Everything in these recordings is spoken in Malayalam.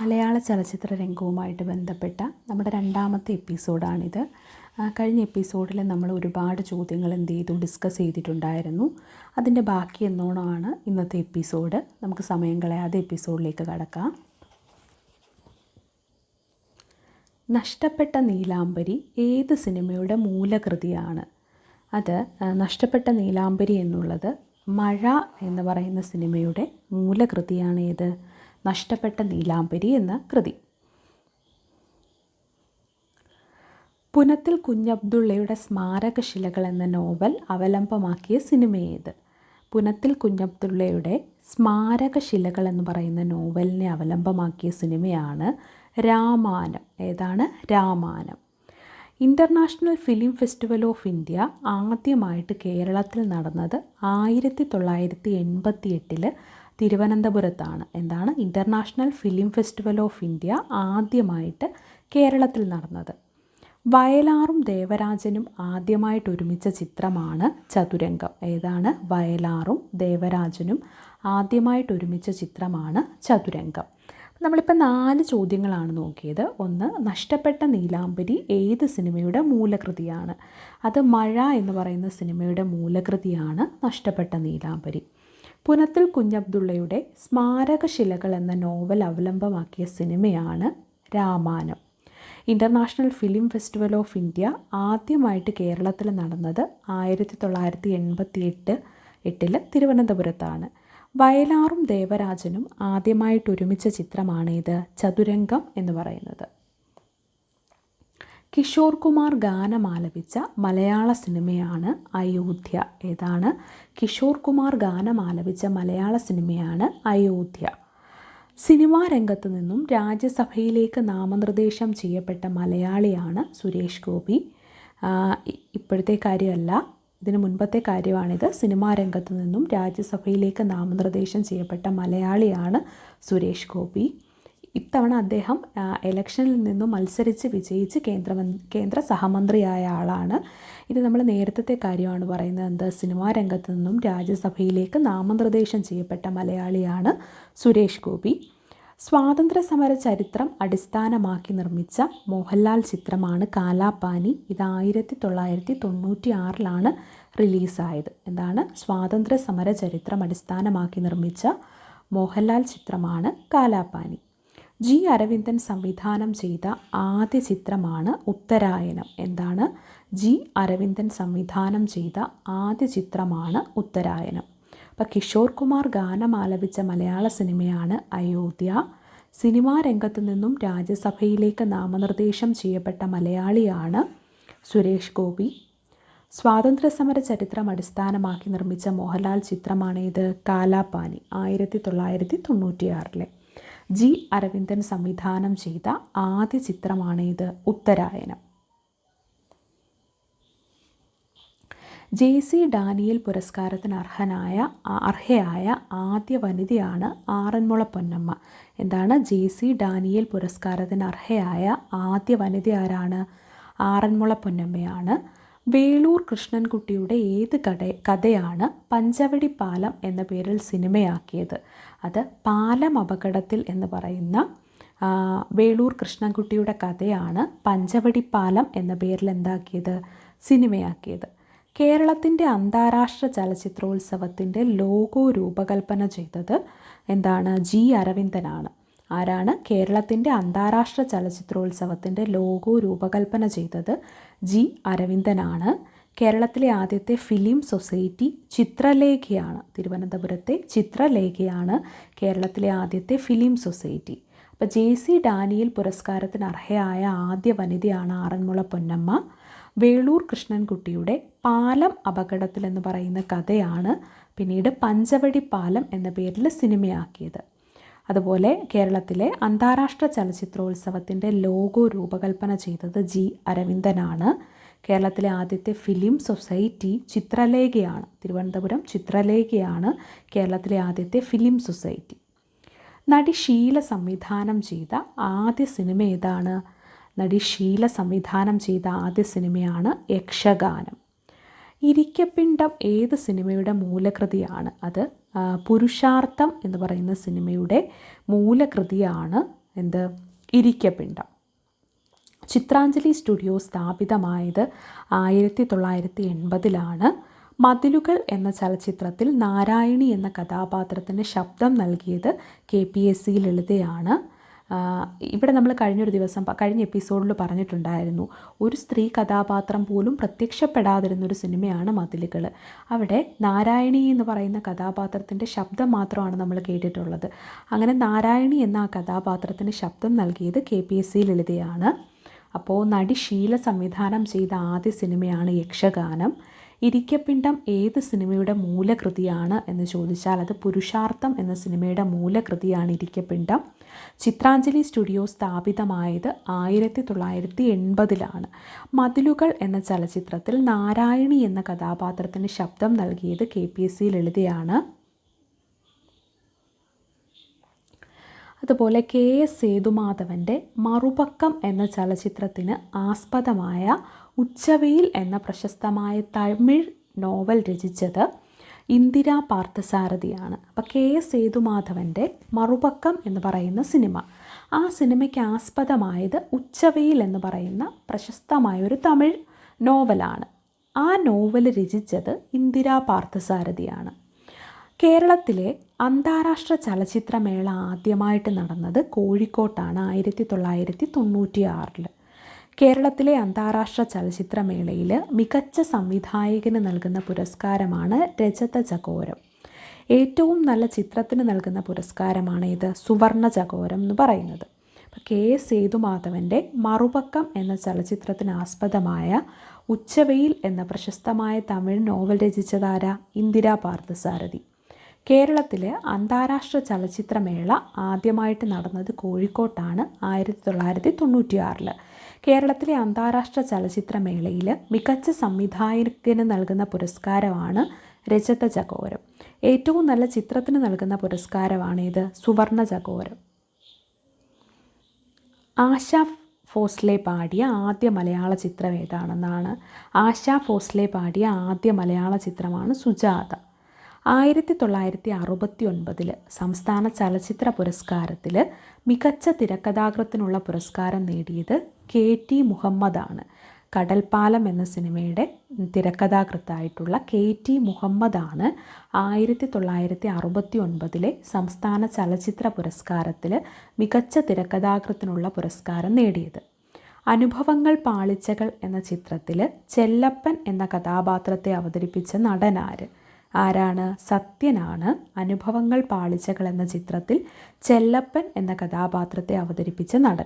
മലയാള ചലച്ചിത്ര രംഗവുമായിട്ട് ബന്ധപ്പെട്ട നമ്മുടെ രണ്ടാമത്തെ എപ്പിസോഡാണിത്. കഴിഞ്ഞ എപ്പിസോഡിൽ നമ്മൾ ഒരുപാട് ചോദ്യങ്ങൾ എന്ത് ചെയ്തു? ഡിസ്കസ് ചെയ്തിട്ടുണ്ടായിരുന്നു. അതിന്റെ ബാക്കി എന്നോണമാണ് ഇന്നത്തെ എപ്പിസോഡ്. നമുക്ക് സമയം കളയാതെ എപ്പിസോഡിലേക്ക് കടക്കാം. നഷ്ടപ്പെട്ട നീലാംബരി ഏത് സിനിമയുടെ മൂലകൃതിയാണ്? അത് നഷ്ടപ്പെട്ട നീലാംബരി എന്നുള്ളത് മഴ എന്ന് പറയുന്ന സിനിമയുടെ മൂലകൃതിയാണ് ഏത്? നഷ്ടപ്പെട്ട നീലാംബരി എന്ന കൃതി. പുനത്തിൽ കുഞ്ഞബ്ദുള്ളയുടെ സ്മാരകശിലകൾ എന്ന നോവൽ അവലംബമാക്കിയ സിനിമയേത്. പുനത്തിൽ കുഞ്ഞബ്ദുള്ളയുടെ സ്മാരകശിലകൾ എന്ന് പറയുന്ന നോവലിനെ അവലംബമാക്കിയ സിനിമയാണ് രാമാനം. ഏതാണ്? Ramanam. International film festival of India ആദ്യമായിട്ട് കേരളത്തിൽ നടന്നത് ആയിരത്തി തൊള്ളായിരത്തി എൺപത്തി എട്ടിൽ തിരുവനന്തപുരത്താണ്. എന്താണ്? International film festival of India ആദ്യമായിട്ട് കേരളത്തിൽ നടന്നത്. വയലാറും ദേവരാജനും ആദ്യമായിട്ട് ഒരുമിച്ച ചിത്രമാണ് ചതുരംഗം. ഏതാണ്? വയലാറും ദേവരാജനും ആദ്യമായിട്ട് ഒരുമിച്ച ചിത്രമാണ് ചതുരംഗം. നമ്മളിപ്പോൾ നാല് ചോദ്യങ്ങളാണ് നോക്കിയത്. ഒന്ന് നഷ്ടപ്പെട്ട നീലാംബരി ഏത് സിനിമയുടെ മൂലകൃതിയാണ്? അത് മഴ എന്ന് പറയുന്ന സിനിമയുടെ മൂലകൃതിയാണ് നഷ്ടപ്പെട്ട നീലാംബരി. പുനത്തിൽ കുഞ്ഞബ്ദുള്ളയുടെ സ്മാരകശിലകൾ എന്ന നോവൽ അവലംബമാക്കിയ സിനിമയാണ് Ramanam international film festival of India ആദ്യമായിട്ട് കേരളത്തിൽ നടന്നത് ആയിരത്തി തൊള്ളായിരത്തി എൺപത്തി എട്ട് എട്ടിൽ തിരുവനന്തപുരത്താണ്. വയലാറും ദേവരാജനും ആദ്യമായിട്ട് ഒരുമിച്ച ചിത്രമാണ് ഇത് ചതുരംഗം എന്ന് പറയുന്നത്. കിഷോർ കുമാർ ഗാനം ആലപിച്ച മലയാള സിനിമയാണ് അയോധ്യ. ഏതാണ്? കിഷോർ കുമാർ ഗാനം ആലപിച്ച മലയാള സിനിമയാണ് അയോധ്യ. സിനിമാ രംഗത്ത് നിന്നും രാജ്യസഭയിലേക്ക് നാമനിർദ്ദേശം ചെയ്യപ്പെട്ട മലയാളിയാണ് സുരേഷ് ഗോപി. ഇപ്പോഴത്തെ കാര്യമല്ല ഇതിന് മുൻപത്തെ കാര്യമാണിത്. സിനിമാ രംഗത്ത് നിന്നും രാജ്യസഭയിലേക്ക് നാമനിർദ്ദേശം ചെയ്യപ്പെട്ട മലയാളിയാണ് സുരേഷ് ഗോപി. ഇത്തവണ അദ്ദേഹം ഇലക്ഷനിൽ നിന്നും മത്സരിച്ച് വിജയിച്ച് കേന്ദ്ര കേന്ദ്ര സഹമന്ത്രിയായ ആളാണ്. ഇത് നമ്മൾ നേരത്തെ കാര്യമാണ് പറയുന്നത്. എന്താ സിനിമാ രംഗത്ത് നിന്നും രാജ്യസഭയിലേക്ക് നാമനിർദ്ദേശം ചെയ്യപ്പെട്ട മലയാളിയാണ് സുരേഷ് ഗോപി. സ്വാതന്ത്ര്യ സമര ചരിത്രം അടിസ്ഥാനമാക്കി നിർമ്മിച്ച മോഹൻലാൽ ചിത്രമാണ് കാലാപാനി ഇത് ആയിരത്തി തൊള്ളായിരത്തി തൊണ്ണൂറ്റി ആറിലാണ് റിലീസായത്. എന്താണ് സ്വാതന്ത്ര്യ സമര ചരിത്രം അടിസ്ഥാനമാക്കി നിർമ്മിച്ച മോഹൻലാൽ ചിത്രമാണ് കാലാപാനി ജി അരവിന്ദൻ സംവിധാനം ചെയ്ത ആദ്യ ചിത്രമാണ് ഉത്തരായനം. എന്താണ്? ജി അരവിന്ദൻ സംവിധാനം ചെയ്ത ആദ്യ ചിത്രമാണ് ഉത്തരായനം. അപ്പോൾ കിഷോർ കുമാർ ഗാനം ആലപിച്ച മലയാള സിനിമയാണ് അയോധ്യ. സിനിമാ രംഗത്തു നിന്നും രാജ്യസഭയിലേക്ക് നാമനിർദ്ദേശം ചെയ്യപ്പെട്ട മലയാളിയാണ് സുരേഷ് ഗോപി. സ്വാതന്ത്ര്യസമര ചരിത്രം അടിസ്ഥാനമാക്കി നിർമ്മിച്ച മോഹൻലാൽ ചിത്രമാണ് ഇത് കാലാപാനി ആയിരത്തി തൊള്ളായിരത്തി തൊണ്ണൂറ്റിയാറിലെ ജി അരവിന്ദൻ സംവിധാനം ചെയ്ത ആദ്യ ചിത്രമാണ് ഇത് ഉത്തരായനം. ജെ സി ഡാനിയൽ പുരസ്കാരത്തിന് അർഹനായ അർഹയായ ആദ്യ വനിതയാണ് ആറന്മുള പൊന്നമ്മ. എന്താണ്? ജെ സി ഡാനിയൽ പുരസ്കാരത്തിന് അർഹയായ ആദ്യ വനിത ആരാണ്? ആറന്മുള പൊന്നമ്മയാണ്. വേളൂർ കൃഷ്ണൻകുട്ടിയുടെ ഏത് കട കഥയാണ് പഞ്ചവടി പാലം എന്ന പേരിൽ സിനിമയാക്കിയത്. അത് പാലം അപകടത്തിൽ എന്ന് പറയുന്ന വേളൂർ കൃഷ്ണൻകുട്ടിയുടെ കഥയാണ് പഞ്ചവടി പാലം എന്ന പേരിൽ എന്താക്കിയത് സിനിമയാക്കിയത്. കേരളത്തിന്റെ അന്താരാഷ്ട്ര ചലച്ചിത്രോത്സവത്തിന്റെ ലോഗോ രൂപകൽപ്പന ചെയ്തത് എന്താണ് ജി അരവിന്ദനാണ്. ആരാണ് കേരളത്തിന്റെ അന്താരാഷ്ട്ര ചലച്ചിത്രോത്സവത്തിന്റെ ലോഗോ രൂപകൽപ്പന ചെയ്തത് ജി അരവിന്ദനാണ്. കേരളത്തിലെ ആദ്യത്തെ ഫിലിം സൊസൈറ്റി ചിത്രലേഖയാണ്. തിരുവനന്തപുരത്തെ ചിത്രലേഖയാണ് കേരളത്തിലെ ആദ്യത്തെ ഫിലിം സൊസൈറ്റി. അപ്പോൾ ജെ സി ഡാനിയൽ പുരസ്കാരത്തിന് അർഹയായ ആദ്യ വനിതയാണ് ആറന്മുള പൊന്നമ്മ. വേളൂർ കൃഷ്ണൻകുട്ടിയുടെ പാലം അപകടത്തിൽ എന്ന് പറയുന്ന കഥയാണ് പിന്നീട് പഞ്ചവടി പാലം എന്ന പേരിൽ സിനിമയാക്കിയത്. അതുപോലെ കേരളത്തിലെ അന്താരാഷ്ട്ര ചലച്ചിത്രോത്സവത്തിന്റെ ലോഗോ രൂപകൽപ്പന ചെയ്തത് ജി അരവിന്ദനാണ്. കേരളത്തിലെ ആദ്യത്തെ ഫിലിം സൊസൈറ്റി ചിത്രലേഖയാണ്. തിരുവനന്തപുരം ചിത്രലേഖയാണ് കേരളത്തിലെ ആദ്യത്തെ ഫിലിം സൊസൈറ്റി. നടി ശീല സംവിധാനം ചെയ്ത ആദ്യ സിനിമ ഏതാണ്? നടി ശീല സംവിധാനം ചെയ്ത ആദ്യ സിനിമയാണ് യക്ഷഗാനം. ഇരിക്കപ്പിണ്ടം ഏത് സിനിമയുടെ മൂലകൃതിയാണ്? അത് പുരുഷാർത്ഥം എന്ന് പറയുന്ന സിനിമയുടെ മൂലകൃതിയാണ് എന്ത്? ഇരിക്കപ്പിണ്ടം. ചിത്രാഞ്ജലി സ്റ്റുഡിയോ സ്ഥാപിതമായത് ആയിരത്തി തൊള്ളായിരത്തി എൺപതിലാണ് മതിലുകൾ എന്ന ചലച്ചിത്രത്തിൽ നാരായണി എന്ന കഥാപാത്രത്തിന് ശബ്ദം നൽകിയത് കെ പി എസ് സി ലളിതയാണ്. ഇവിടെ നമ്മൾ കഴിഞ്ഞൊരു ദിവസം കഴിഞ്ഞ എപ്പിസോഡിൽ പറഞ്ഞിട്ടുണ്ടായിരുന്നു ഒരു സ്ത്രീ കഥാപാത്രം പോലും പ്രത്യക്ഷപ്പെടാതിരുന്നൊരു സിനിമയാണ് മതിലുകൾ അവിടെ നാരായണി എന്ന് പറയുന്ന കഥാപാത്രത്തിന്റെ ശബ്ദം മാത്രമാണ് നമ്മൾ കേട്ടിട്ടുള്ളത്. അങ്ങനെ നാരായണി എന്ന ആ കഥാപാത്രത്തിന് ശബ്ദം നൽകിയത് കെ പി എസ് സി ലളിതയാണ്. അപ്പോൾ നടി ശീല സംവിധാനം ചെയ്ത ആദ്യ സിനിമയാണ് യക്ഷഗാനം. ഇരിക്കപ്പിണ്ടം ഏത് സിനിമയുടെ മൂലകൃതിയാണ് എന്ന് ചോദിച്ചാൽ അത് പുരുഷാർത്ഥം എന്ന സിനിമയുടെ മൂലകൃതിയാണ് ഇരിക്കപ്പിണ്ടം. ചിത്രാഞ്ജലി സ്റ്റുഡിയോ സ്ഥാപിതമായത് ആയിരത്തി തൊള്ളായിരത്തി എൺപതിലാണ് മതിലുകൾ എന്ന ചലച്ചിത്രത്തിൽ നാരായണി എന്ന കഥാപാത്രത്തിന് ശബ്ദം നൽകിയത് കെ പി എസ് സി ലളിതയാണ്. അതുപോലെ കെ എസ് സേതുമാധവന്റെ മറുപക്കം എന്ന ചലച്ചിത്രത്തിന് ആസ്പദമായ ഉച്ചവെയിൽ എന്ന പ്രശസ്തമായ തമിഴ് നോവൽ രചിച്ചത് ഇന്ദിരാ പാർത്ഥസാരഥിയാണ്. അപ്പോൾ കെ എസ് സേതുമാധവന്റെ മറുപക്കം എന്ന് പറയുന്ന സിനിമ. ആ സിനിമയ്ക്ക് ആസ്പദമായത് ഉച്ചവെയിൽ എന്ന് പറയുന്ന പ്രശസ്തമായൊരു തമിഴ് നോവലാണ്. ആ നോവൽ രചിച്ചത് ഇന്ദിരാ പാർത്ഥസാരഥിയാണ്. കേരളത്തിലെ അന്താരാഷ്ട്ര ചലച്ചിത്രമേള ആദ്യമായിട്ട് നടന്നത് കോഴിക്കോട്ടാണ് ആയിരത്തി തൊള്ളായിരത്തി തൊണ്ണൂറ്റി ആറിൽ കേരളത്തിലെ അന്താരാഷ്ട്ര ചലച്ചിത്രമേളയിൽ മികച്ച സംവിധായകന് നൽകുന്ന പുരസ്കാരമാണ് രജത ചകോരം ഏറ്റവും നല്ല ചിത്രത്തിന് നൽകുന്ന പുരസ്കാരമാണ് ഇത് സുവർണ ചകോരം എന്ന് പറയുന്നത്. കെ എസ് സേതുമാധവന്റെ മറുപക്കം എന്ന ചലച്ചിത്രത്തിന് ആസ്പദമായ ഉച്ചവെയിൽ എന്ന പ്രശസ്തമായ തമിഴ് നോവൽ രചിച്ചതാര? ഇന്ദിരാ പാർത്ഥസാരഥി. കേരളത്തിലെ അന്താരാഷ്ട്ര ചലച്ചിത്രമേള ആദ്യമായിട്ട് നടന്നത് കോഴിക്കോട്ടാണ് ആയിരത്തി തൊള്ളായിരത്തി തൊണ്ണൂറ്റിയാറിൽ കേരളത്തിലെ അന്താരാഷ്ട്ര ചലച്ചിത്രമേളയിൽ മികച്ച സംവിധായകന് നൽകുന്ന പുരസ്കാരമാണ് രജത ചകോരം ഏറ്റവും നല്ല ചിത്രത്തിന് നൽകുന്ന പുരസ്കാരമാണ് ഇത് സുവർണ ചകോരം ആശ ഫോസ്ലെ പാടിയ ആദ്യ മലയാള ചിത്രം ഏതാണെന്നാണ്. ആശ ഫോസ്ലെ പാടിയ ആദ്യ മലയാള ചിത്രമാണ് സുജാത. ആയിരത്തി തൊള്ളായിരത്തി അറുപത്തി ഒൻപതിൽ സംസ്ഥാന ചലച്ചിത്ര പുരസ്കാരത്തിൽ മികച്ച തിരക്കഥാകൃത്തിനുള്ള പുരസ്കാരം നേടിയത് കെ ടി മുഹമ്മദാണ്. കടൽപ്പാലം എന്ന സിനിമയുടെ തിരക്കഥാകൃത്തായിട്ടുള്ള കെ ടി മുഹമ്മദാണ് ആയിരത്തി തൊള്ളായിരത്തി അറുപത്തി ഒൻപതിലെ സംസ്ഥാന ചലച്ചിത്ര പുരസ്കാരത്തിൽ മികച്ച തിരക്കഥാകൃത്തിനുള്ള പുരസ്കാരം നേടിയത്. അനുഭവങ്ങൾ പാളിച്ചകൾ എന്ന ചിത്രത്തിൽ ചെല്ലപ്പൻ എന്ന കഥാപാത്രത്തെ അവതരിപ്പിച്ച നടനാര്? ആരാണ് സത്യനാണ് അനുഭവങ്ങൾ പാളിച്ചകൾ എന്ന ചിത്രത്തിൽ ചെല്ലപ്പൻ എന്ന കഥാപാത്രത്തെ അവതരിപ്പിച്ച നടൻ.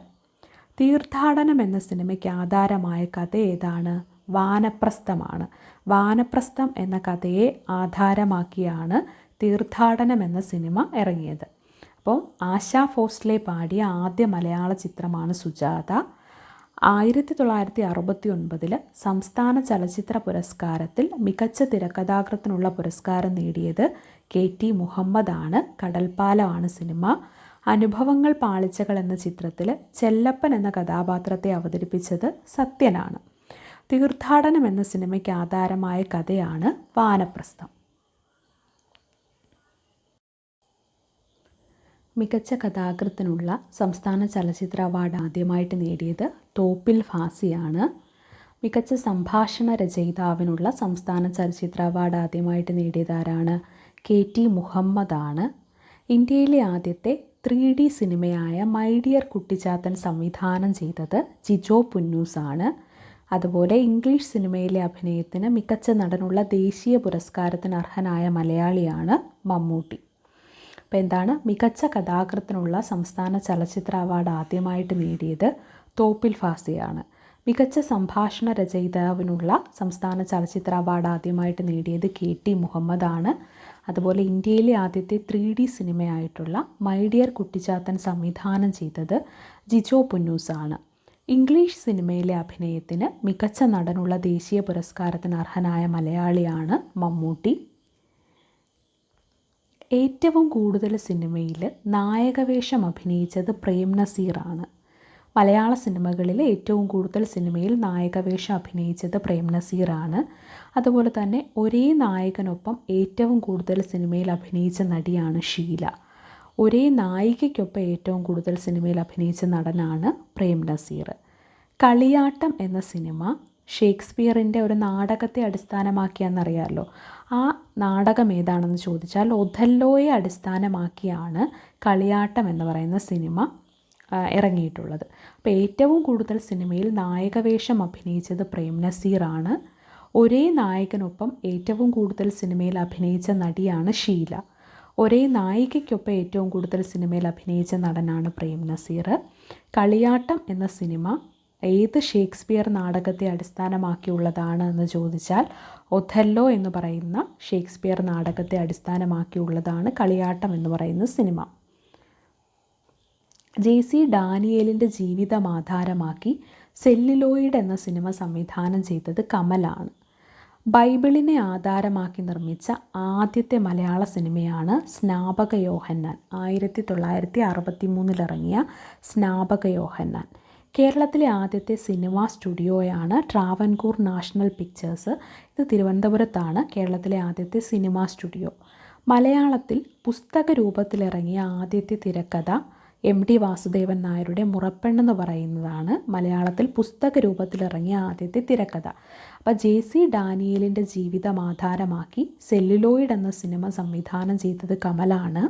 തീർത്ഥാടനം എന്ന സിനിമയ്ക്ക് ആധാരമായ കഥ ഏതാണ്? വാനപ്രസ്ഥമാണ്. വാനപ്രസ്ഥം എന്ന കഥയെ ആധാരമാക്കിയാണ് തീർത്ഥാടനം എന്ന സിനിമ ഇറങ്ങിയത്. അപ്പോൾ ആശാ ഫോസ്ലെ പാടിയ ആദ്യ മലയാള ചിത്രമാണ് സുജാത. ആയിരത്തി തൊള്ളായിരത്തി അറുപത്തി ഒൻപതിൽ സംസ്ഥാന ചലച്ചിത്ര പുരസ്കാരത്തിൽ മികച്ച തിരക്കഥാകൃത്തിനുള്ള പുരസ്കാരം നേടിയത് കെ ടി മുഹമ്മദാണ്. കടൽപ്പാലമാണ് സിനിമ. അനുഭവങ്ങൾ പാളിച്ചകൾ എന്ന ചിത്രത്തിൽ ചെല്ലപ്പൻ എന്ന കഥാപാത്രത്തെ അവതരിപ്പിച്ചത് സത്യനാണ്. തീർത്ഥാടനം എന്ന സിനിമയ്ക്ക് ആധാരമായ കഥയാണ് വാനപ്രസ്ഥം. മികച്ച കഥാകൃത്തിനുള്ള സംസ്ഥാന ചലച്ചിത്ര അവാർഡ് ആദ്യമായിട്ട് നേടിയത് തോപ്പിൽ ഫാസിയാണ്. മികച്ച സംഭാഷണ രചയിതാവിനുള്ള സംസ്ഥാന ചലച്ചിത്ര അവാർഡ് ആദ്യമായിട്ട് നേടിയത് ആരാണ്? കെ ടി മുഹമ്മദാണ് ഇന്ത്യയിലെ ആദ്യത്തെ ത്രീ ഡി സിനിമയായ മൈ ഡിയർ കുട്ടിച്ചാത്തൻ സംവിധാനം ചെയ്തത് ജിജോ പുന്നൂസാണ് അതുപോലെ ഇംഗ്ലീഷ് സിനിമയിലെ അഭിനയത്തിന് മികച്ച നടനുള്ള ദേശീയ പുരസ്കാരത്തിന് അർഹനായ മലയാളിയാണ് മമ്മൂട്ടി. അപ്പോൾ എന്താണ്? മികച്ച കഥാകൃത്തിനുള്ള സംസ്ഥാന ചലച്ചിത്ര അവാർഡ് ആദ്യമായിട്ട് നേടിയത് തോപ്പിൽ ഫാസിയാണ്. മികച്ച സംഭാഷണ രചയിതാവിനുള്ള സംസ്ഥാന ചലച്ചിത്ര അവാർഡ് ആദ്യമായിട്ട് നേടിയത് കെ ടി മുഹമ്മദാണ്. അതുപോലെ ഇന്ത്യയിലെ ആദ്യത്തെ ത്രീ ഡി സിനിമയായിട്ടുള്ള മൈഡിയർ കുട്ടിച്ചാത്തൻ സംവിധാനം ചെയ്തത് ജിജോ പുന്നൂസാണ്. ഇംഗ്ലീഷ് സിനിമയിലെ അഭിനയത്തിന് മികച്ച നടനുള്ള ദേശീയ പുരസ്കാരത്തിന് അർഹനായ മലയാളിയാണ് മമ്മൂട്ടി. ഏറ്റവും കൂടുതൽ സിനിമയിൽ നായകവേഷം അഭിനയിച്ചത് പ്രേം നസീറാണ്. മലയാള സിനിമകളിൽ ഏറ്റവും കൂടുതൽ സിനിമയിൽ നായകവേഷം അഭിനയിച്ചത് പ്രേം നസീറാണ്. അതുപോലെ തന്നെ ഒരേ നായകനൊപ്പം ഏറ്റവും കൂടുതൽ സിനിമയിൽ അഭിനയിച്ച നടിയാണ് ഷീല. ഒരേ നായികയ്ക്കൊപ്പം ഏറ്റവും കൂടുതൽ സിനിമയിൽ അഭിനയിച്ച നടനാണ് പ്രേം നസീർ. കളിയാട്ടം എന്ന സിനിമ ഷേക്സ്പിയറിന്റെ ഒരു നാടകത്തെ അടിസ്ഥാനമാക്കിയാണെന്നറിയാമല്ലോ. ആ നാടകം ഏതാണെന്ന് ചോദിച്ചാൽ ഒഥല്ലോയെ അടിസ്ഥാനമാക്കിയാണ് കളിയാട്ടം എന്ന് പറയുന്ന സിനിമ ഇറങ്ങിയിട്ടുള്ളത്. അപ്പോൾ ഏറ്റവും കൂടുതൽ സിനിമയിൽ നായകവേഷം അഭിനയിച്ചത് പ്രേം നസീറാണ്. ഒരേ നായകനൊപ്പം ഏറ്റവും കൂടുതൽ സിനിമയിൽ അഭിനയിച്ച നടിയാണ് ഷീല. ഒരേ നായികയ്ക്കൊപ്പം ഏറ്റവും കൂടുതൽ സിനിമയിൽ അഭിനയിച്ച നടനാണ് പ്രേം നസീർ. കളിയാട്ടം എന്ന സിനിമ ഏത് ഷേക്സ്പിയർ നാടകത്തെ അടിസ്ഥാനമാക്കിയുള്ളതാണ് എന്ന് ചോദിച്ചാൽ ഒഥല്ലോ എന്ന് പറയുന്ന ഷേക്സ്പിയർ നാടകത്തെ അടിസ്ഥാനമാക്കിയുള്ളതാണ് കളിയാട്ടം എന്ന് പറയുന്ന സിനിമ. ജെ സി ഡാനിയേലിന്റെ ജീവിതം ആധാരമാക്കി സെല്ലിലോയിഡ് എന്ന സിനിമ സംവിധാനം ചെയ്തത് കമലാണ്. ബൈബിളിനെ ആധാരമാക്കി നിർമ്മിച്ച ആദ്യത്തെ മലയാള സിനിമയാണ് സ്നാപക യോഹന്നാൻ ആയിരത്തി തൊള്ളായിരത്തി അറുപത്തി മൂന്നിലിറങ്ങിയ സ്നാപക യോഹന്നാൻ കേരളത്തിലെ ആദ്യത്തെ സിനിമാ സ്റ്റുഡിയോയാണ് ട്രാവൻകൂർ നാഷണൽ പിക്ചേഴ്സ്. ഇത് തിരുവനന്തപുരത്താണ് കേരളത്തിലെ ആദ്യത്തെ സിനിമാ സ്റ്റുഡിയോ. മലയാളത്തിൽ പുസ്തക രൂപത്തിലിറങ്ങിയ ആദ്യത്തെ തിരക്കഥ എം ഡി വാസുദേവൻ നായരുടെ മുറപ്പെണ്ണെന്ന് പറയുന്നതാണ് മലയാളത്തിൽ പുസ്തക രൂപത്തിലിറങ്ങിയ ആദ്യത്തെ തിരക്കഥ. അപ്പോൾ ജെ സി ഡാനിയലിന്റെ ജീവിതം ആധാരമാക്കി സെല്ലുലോയിഡ് എന്ന സിനിമ സംവിധാനം ചെയ്തത് കമലാണ്.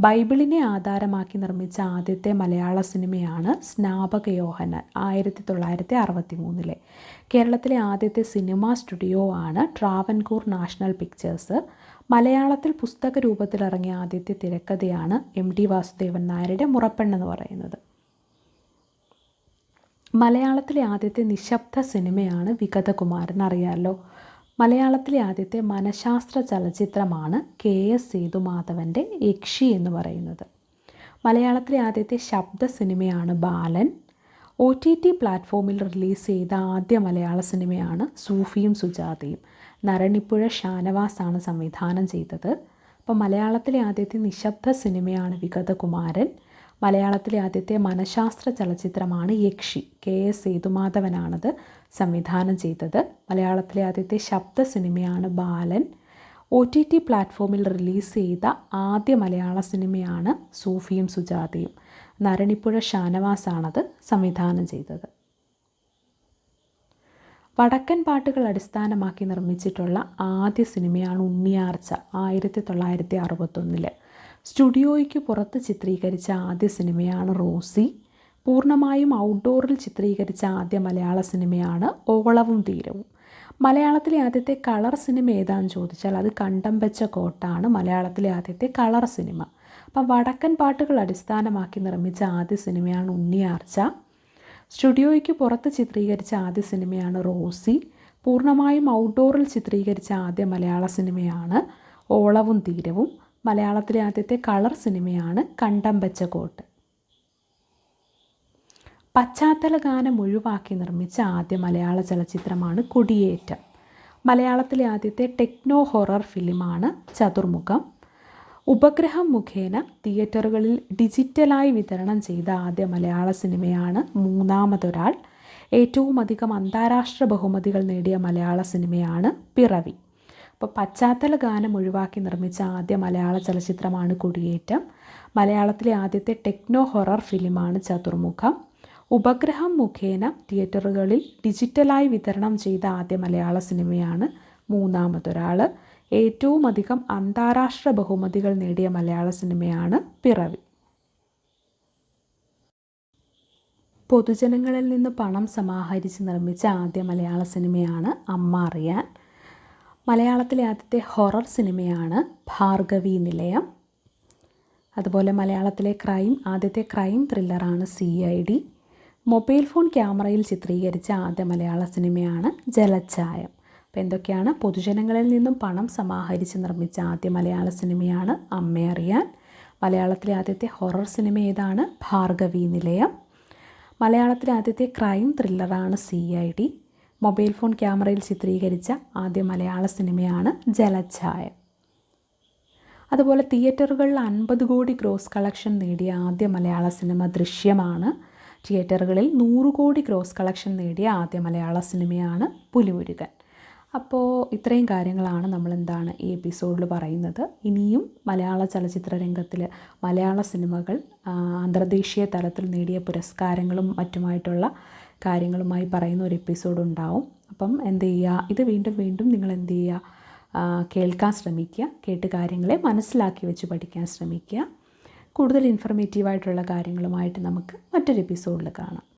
ബൈബിളിനെ ആധാരമാക്കി നിർമ്മിച്ച ആദ്യത്തെ മലയാള സിനിമയാണ് സ്നാപക യോഹന്നാൻ ആയിരത്തി തൊള്ളായിരത്തി അറുപത്തി മൂന്നിലെ കേരളത്തിലെ ആദ്യത്തെ സിനിമാ സ്റ്റുഡിയോ ആണ് ട്രാവൻകൂർ നാഷണൽ പിക്ചേഴ്സ്. മലയാളത്തിൽ പുസ്തക രൂപത്തിലിറങ്ങിയ ആദ്യത്തെ തിരക്കഥയാണ് എം ടി വാസുദേവൻ നായരുടെ മുറപ്പെണ്ണെന്ന് പറയുന്നത്. മലയാളത്തിലെ ആദ്യത്തെ നിശബ്ദ സിനിമയാണ് വിഗതകുമാരൻ. അറിയാമല്ലോ മലയാളത്തിലെ ആദ്യത്തെ മനഃശാസ്ത്ര ചലച്ചിത്രമാണ് കെ എസ് സേതുമാധവന്റെ യക്ഷി എന്ന് പറയുന്നത്. മലയാളത്തിലെ ആദ്യത്തെ ശബ്ദ സിനിമയാണ് ബാലൻ. ഒ ടി ടി പ്ലാറ്റ്ഫോമിൽ റിലീസ് ചെയ്ത ആദ്യ മലയാള സിനിമയാണ് സൂഫിയും സുജാതയും. നരണിപ്പുഴ ഷാനവാസാണ് സംവിധാനം ചെയ്തത്. അപ്പോൾ മലയാളത്തിലെ ആദ്യത്തെ നിശബ്ദ സിനിമയാണ് വിഗതകുമാരൻ. മലയാളത്തിലെ ആദ്യത്തെ മനഃശാസ്ത്ര ചലച്ചിത്രമാണ് യക്ഷി. കെ. എസ്. സേതുമാധവനാണത് സംവിധാനം ചെയ്തത്. മലയാളത്തിലെ ആദ്യത്തെ ശബ്ദ സിനിമയാണ് ബാലൻ. ഒ ടി ടി പ്ലാറ്റ്ഫോമിൽ റിലീസ് ചെയ്ത ആദ്യ മലയാള സിനിമയാണ് സൂഫിയും സുജാതയും. നരണിപ്പുഴ ഷാനവാസാണത് സംവിധാനം ചെയ്തത്. വടക്കൻ പാട്ടുകൾ അടിസ്ഥാനമാക്കി നിർമ്മിച്ചിട്ടുള്ള ആദ്യ സിനിമയാണ് ഉണ്ണിയാർച്ച ആയിരത്തി തൊള്ളായിരത്തി അറുപത്തൊന്നിൽ. സ്റ്റുഡിയോയ്ക്ക് പുറത്ത് ചിത്രീകരിച്ച ആദ്യ സിനിമയാണ് റോസി. പൂർണമായും ഔട്ട്ഡോറിൽ ചിത്രീകരിച്ച ആദ്യ മലയാള സിനിമയാണ് ഓളവും തീരവും. മലയാളത്തിലെ ആദ്യത്തെ കളർ സിനിമ ഏതാണെന്ന് ചോദിച്ചാൽ അത് കണ്ടം വെച്ച കോട്ടാണ് മലയാളത്തിലെ ആദ്യത്തെ കളർ സിനിമ. അപ്പം വടക്കൻ പാട്ടുകൾ അടിസ്ഥാനമാക്കി നിർമ്മിച്ച ആദ്യ സിനിമയാണ് ഉണ്ണിയാർച്ച സ്റ്റുഡിയോയ്ക്ക് പുറത്ത് ചിത്രീകരിച്ച ആദ്യ സിനിമയാണ് റോസി. പൂർണമായും ഔട്ട്ഡോറിൽ ചിത്രീകരിച്ച ആദ്യ മലയാള സിനിമയാണ് ഓളവും തീരവും. മലയാളത്തിലെ ആദ്യത്തെ കളർ സിനിമയാണ് കണ്ടം വെച്ച കോട്ട്. പശ്ചാത്തല ഗാനം ഒഴിവാക്കി നിർമ്മിച്ച ആദ്യ മലയാള ചലച്ചിത്രമാണ് കൊടിയേറ്റം. മലയാളത്തിലെ ആദ്യത്തെ ടെക്നോ ഹൊറർ ഫിലിമാണ് ചതുർമുഖം. ഉപഗ്രഹം മുഖേന തിയേറ്ററുകളിൽ ഡിജിറ്റലായി വിതരണം ചെയ്ത ആദ്യ മലയാള സിനിമയാണ് മൂന്നാമതൊരാൾ. ഏറ്റവും അധികം അന്താരാഷ്ട്ര ബഹുമതികൾ നേടിയ മലയാള സിനിമയാണ് പിറവി. അപ്പോൾ പശ്ചാത്തല ഗാനം ഒഴിവാക്കി നിർമ്മിച്ച ആദ്യ മലയാള ചലച്ചിത്രമാണ് കുടിയേറ്റം. മലയാളത്തിലെ ആദ്യത്തെ ടെക്നോ ഹൊറർ ഫിലിമാണ് ചതുർമുഖം. ഉപഗ്രഹം മുഖേന തിയേറ്ററുകളിൽ ഡിജിറ്റലായി വിതരണം ചെയ്ത ആദ്യ മലയാള സിനിമയാണ് മൂന്നാമതൊരാൾ ഏറ്റവും അധികം അന്താരാഷ്ട്ര ബഹുമതികൾ നേടിയ മലയാള സിനിമയാണ് പിറവി. പൊതുജനങ്ങളിൽ നിന്ന് പണം സമാഹരിച്ച് നിർമ്മിച്ച ആദ്യ മലയാള സിനിമയാണ് അമ്മ അറിയാൻ. മലയാളത്തിലെ ആദ്യത്തെ ഹൊറർ സിനിമയാണ് ഭാർഗവി നിലയം. അതുപോലെ മലയാളത്തിലെ ക്രൈം ആദ്യത്തെ crime ത്രില്ലറാണ് C I D. Mobile phone ക്യാമറയിൽ ചിത്രീകരിച്ച ആദ്യ മലയാള സിനിമയാണ് ജലച്ചായം അപ്പോൾ എന്തൊക്കെയാണ്? പൊതുജനങ്ങളിൽ നിന്നും പണം സമാഹരിച്ച് നിർമ്മിച്ച ആദ്യ മലയാള സിനിമയാണ് അമ്മയറിയാൻ മലയാളത്തിലെ ആദ്യത്തെ ഹൊറർ സിനിമ ഏതാണ്? ഭാർഗവി നിലയം. മലയാളത്തിലെ ആദ്യത്തെ crime ത്രില്ലറാണ് C I D. Mobile phone ക്യാമറയിൽ ചിത്രീകരിച്ച ആദ്യ മലയാള സിനിമയാണ് ജലഛായ. അതുപോലെ തിയേറ്ററുകളിൽ അൻപത് കോടി ഗ്രോസ് കളക്ഷൻ നേടിയ ആദ്യ മലയാള സിനിമ ദൃശ്യമാണ്. തിയേറ്ററുകളിൽ നൂറ് കോടി ഗ്രോസ് കളക്ഷൻ നേടിയ ആദ്യ മലയാള സിനിമയാണ് പുലിമുരുകൻ. അപ്പോൾ ഇത്രയും കാര്യങ്ങളാണ് നമ്മൾ എന്താണ് ഈ എപ്പിസോഡിൽ പറയുന്നത്. ഇനിയും മലയാള ചലച്ചിത്ര രംഗത്തിൽ മലയാള സിനിമകൾ അന്തർദേശീയ തലത്തിൽ നേടിയ പുരസ്കാരങ്ങളും മറ്റുമായിട്ടുള്ള കാര്യങ്ങളുമായി പറയുന്ന ഒരു എപ്പിസോഡ് ഉണ്ടാവും. അപ്പം എന്ത് ചെയ്യുക? ഇത് വീണ്ടും വീണ്ടും നിങ്ങൾ എന്ത് ചെയ്യുക? കേൾക്കാൻ ശ്രമിക്കുക. കേട്ട് കാര്യങ്ങളെ മനസ്സിലാക്കി വെച്ച് പഠിക്കാൻ ശ്രമിക്കുക. കൂടുതൽ ഇൻഫർമേറ്റീവായിട്ടുള്ള കാര്യങ്ങളുമായിട്ട് നമുക്ക് മറ്റൊരു എപ്പിസോഡിൽ കാണാം.